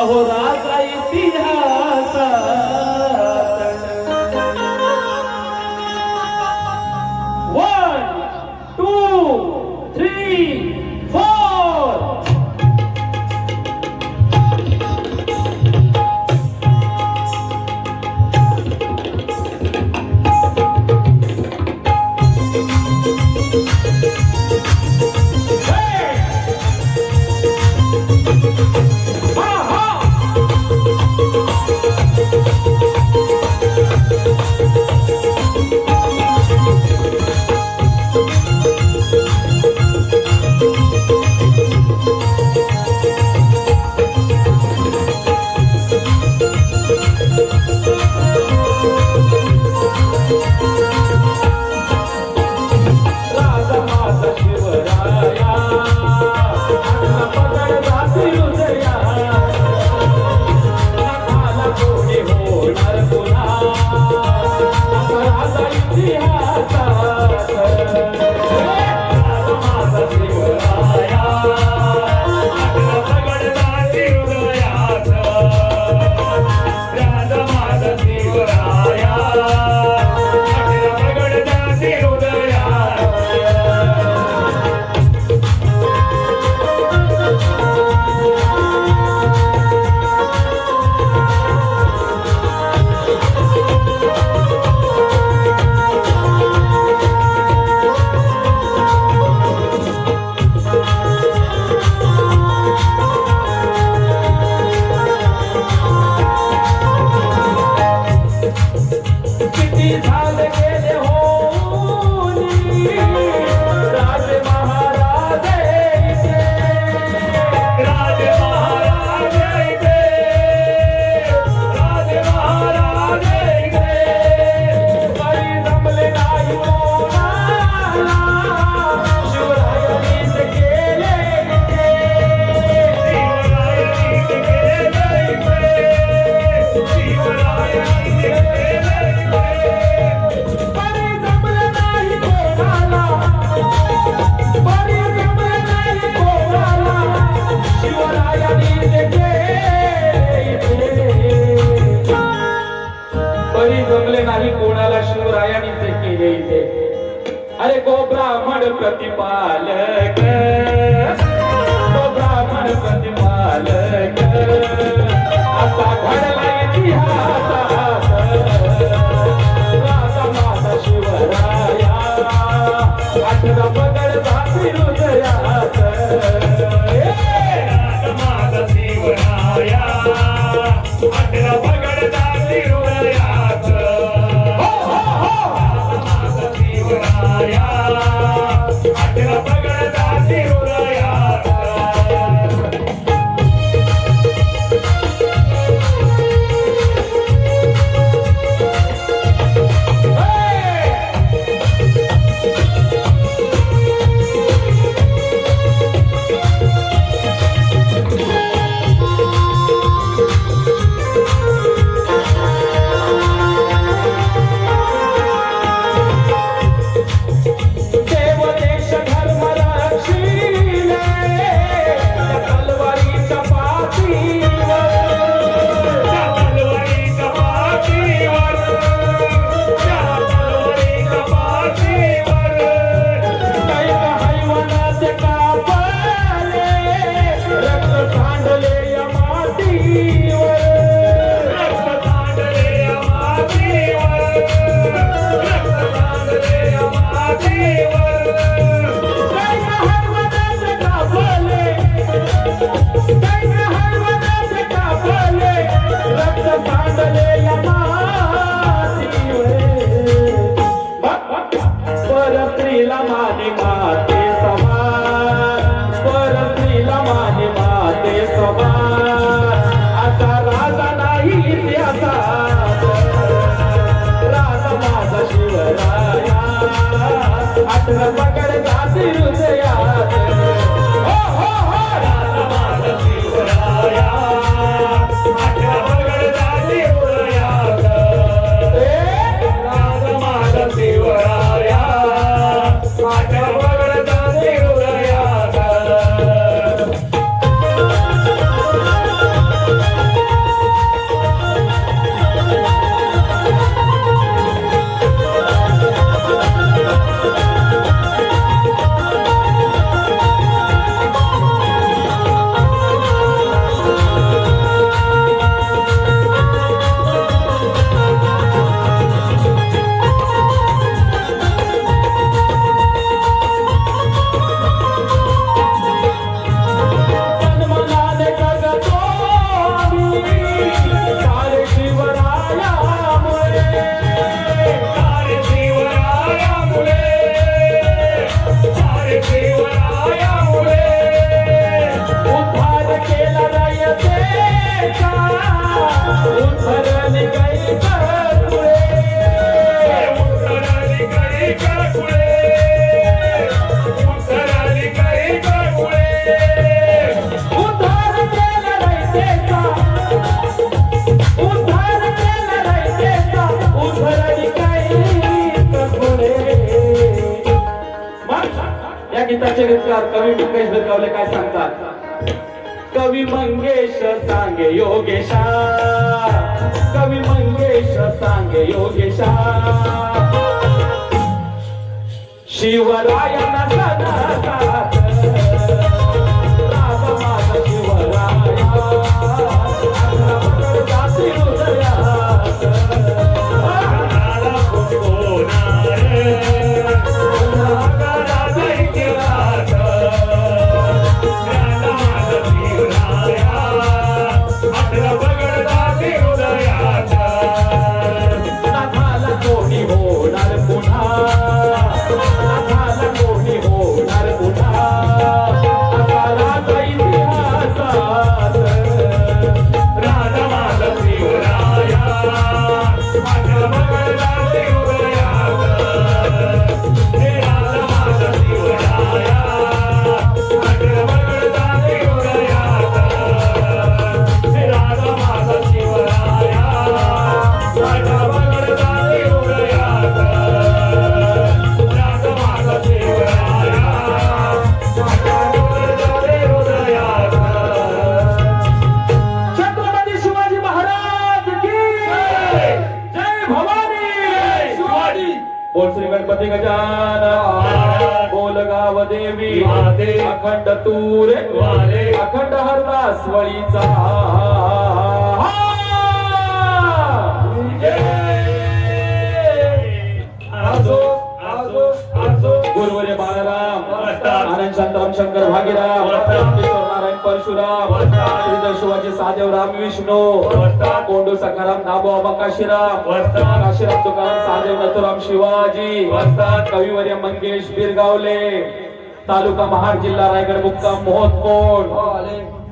अहो राजा इतिहासा નારાયણ से की रही थे अरे गो ब्राह्मण प्रतिपालक गो ब्राह्मण प्रतिपालक पकड घासी हृदया मंगेश सांगे योगेशा. कवी मंगेश सांगे योगेशा. शिवरायांना गणपती गजानन बोल गाव देवी. अखंड तूरे वाले. अखंड हरदास वळीचा गुरुवर्य बाळराम. आनंद शांताराम शंकर भागीराम परशुराम नमस्कार. श्रीधर शिवाजी सादेव राम विष्णू. कोंडू सखाराम दाबो आबा काशीराम. काशीराम तुकाराम सादेव नथुराम शिवाजी. कविवर्य मंगेश बिरगावले तालुका महाड जिल्हा रायगड मुक्काम मोहतकोट शरद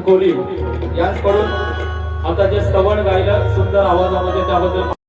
भानकोली याचकडून आता जे स्तवण गायलं सुंदर आवाजामध्ये त्याबद्दल